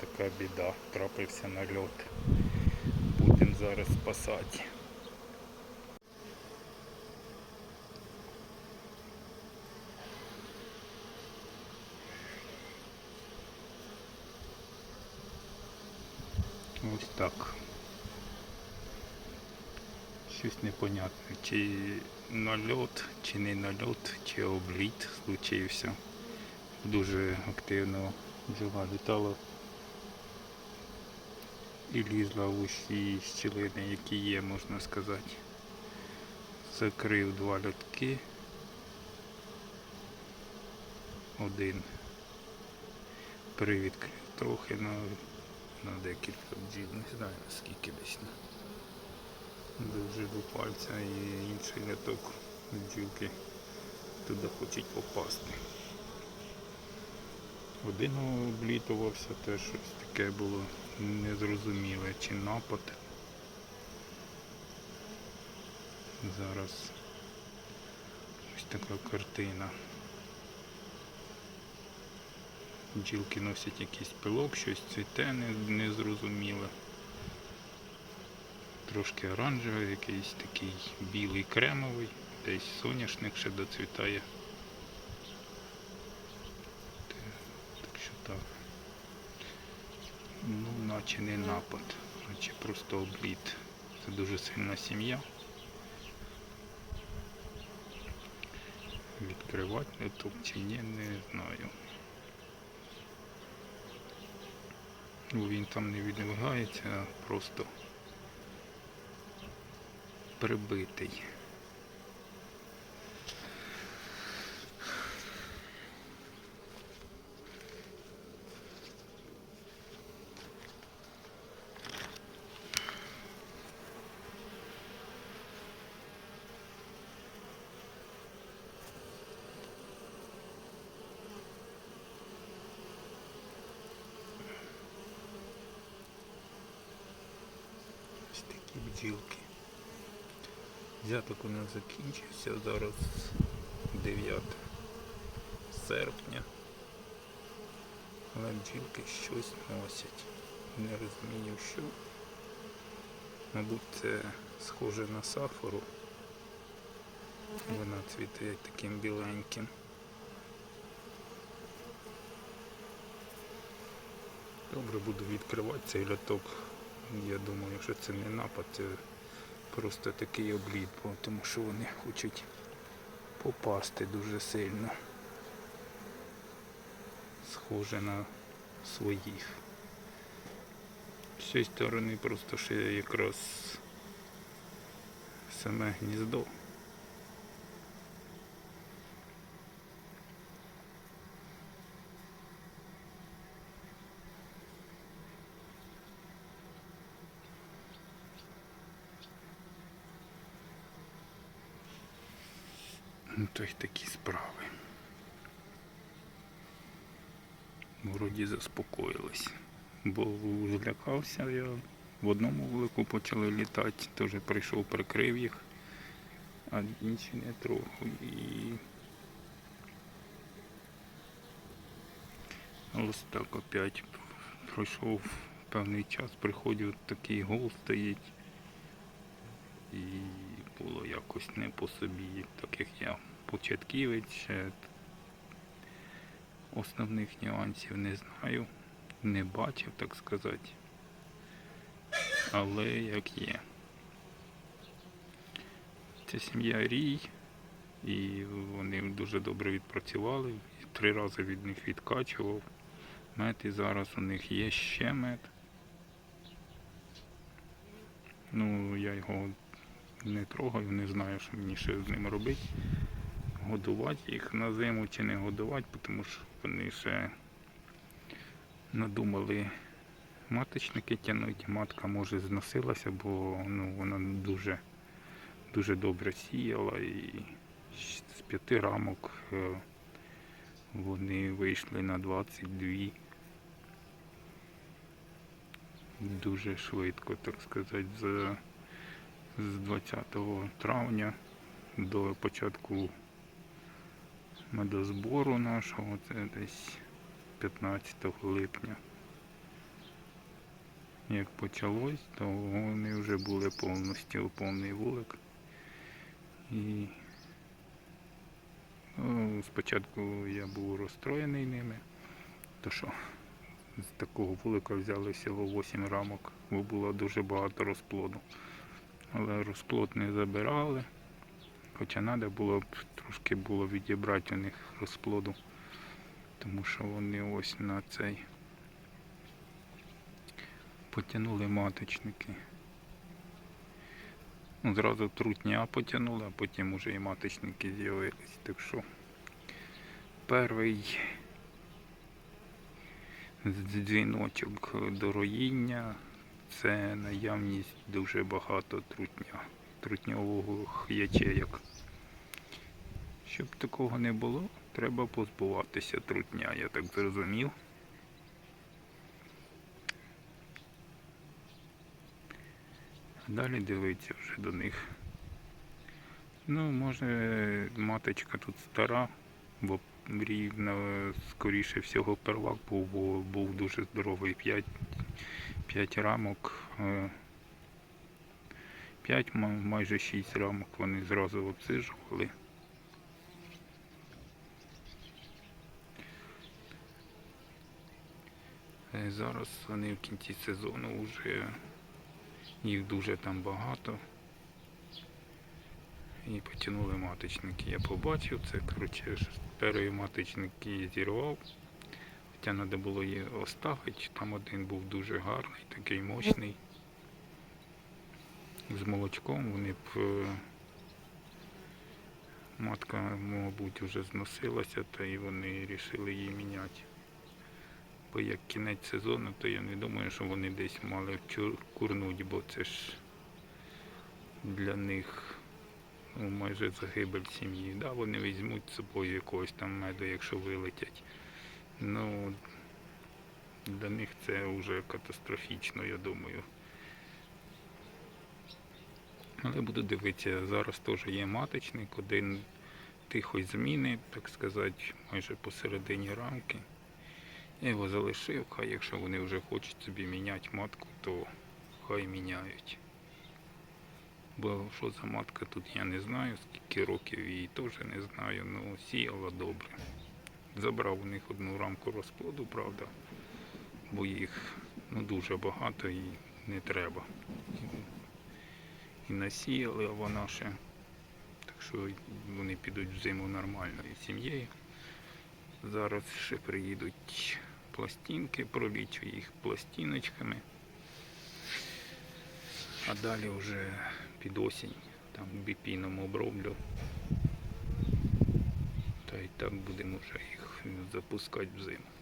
така біда. Трапився нальот. Будемо зараз спасати. Ось так. Щось непонятне. Чи нальот, чи не нальот, чи обліт случився. Дуже активно бджола літала і лізла в усі щілини, які є, можна сказати. Закрив два льотки. Один привідкрив трохи на, на декілька бджіл, не знаю наскільки десь. на дуже до пальця і інший ляток бджілки туди хочуть попасти. Один облітувався, теж щось таке було незрозуміле, чи напад. Зараз ось така картина. Бджілки носять якийсь пилок, щось цвіте незрозуміле трошки оранжевий, якийсь такий білий кремовий, десь соняшник ще доцвітає. Так. Ну, наче не напад, наче просто обліт. Це дуже сильна сім'я. Відкривати литок чи ні, не знаю. Ну, Він там не відвигається, просто прибитий. Ось такі бджілки. Взяток у нас закінчився, зараз 9 серпня. Але бджілки щось носять. Не розумію що. Мабуть це схоже на сафору. Вона цвіте таким біленьким. Добре буду відкривати цей ляток. Я думаю, що це не напад, це просто такий облід, тому що вони хочуть попасти дуже сильно. Схоже на своїх. З цієї сторони просто ще якраз саме гніздо. Ну, то й такі справи. Вроді заспокоїлись. Бо злякався я. В одному вулику почали літати, теж прийшов, прикрив їх, а інші не трохи. І ось так опять пройшов певний час, приходив такий гол стоїть. І було якось не по собі, так як я початківець, основних нюансів не знаю, не бачив, так сказати. Але як є. Ця сім'я рій, і вони дуже добре відпрацювали. Три рази від них відкачував. Мед і зараз у них є ще мед. Ну, я його не трогаю, не знаю, що мені ще з ним робити. Годувати їх на зиму чи не годувати, тому що вони ще надумали маточники тягнути. Матка може зносилася, бо ну, вона дуже, дуже добре сіяла і з п'яти рамок е, вони вийшли на 22. Дуже швидко, так сказати, за з 20 травня до початку медозбору нашого, це десь 15 липня. як почалось, то вони вже були повністю повний вулик. І ну, спочатку я був розстроєний ними, то що з такого вулика взяли всього 8 рамок, бо було дуже багато розплоду. Але розплод не забирали. Хоча треба було б трошки було відібрати у них розплоду, тому що вони ось на цей потягнули маточники. Ну, зразу трутня потягнули, а потім уже і маточники з'явились. Так що перший дзвіночок до роїння це наявність дуже багато трутня, трутньового ячеєк. Щоб такого не було, треба позбуватися трутня, я так зрозумів. Далі дивиться вже до них. Ну, може, маточка тут стара, бо рівно, скоріше всього, первак був, бо був дуже здоровий. 5, 5 рамок. 5, майже 6 рамок вони зразу обсижували. Е, Зараз вони в кінці сезону вже їх дуже там багато. І потягнули маточники. Я побачив це, коротше, перший маточник її зірвав. Хоча треба було її оставити. Там один був дуже гарний, такий мощний. З молочком вони б. е, Матка, мабуть, вже зносилася, та і вони вирішили її міняти. Бо як кінець сезону, то я не думаю, що вони десь мали курнуть, бо це ж для них ну, майже загибель сім'ї. Да, вони візьмуть з собою якогось там меду, якщо вилетять. Ну, для них це вже катастрофічно, я думаю. Але буду дивитися, зараз теж є маточник, один тихої зміни, так сказати, майже посередині рамки. Я його залишив, хай якщо вони вже хочуть собі міняти матку, то хай міняють. Бо що за матка тут я не знаю, скільки років її теж не знаю, ну сіяла добре. Забрав у них одну рамку розплоду, правда, бо їх ну, дуже багато і не треба. І насіяли, вона ще. Так що вони підуть в зиму нормальною сім'єю. Зараз ще приїдуть пластинки, пролічу їх пластиночками. А далі вже під осінь там біпіном оброблю. Та й так будемо вже їх запускати в зиму.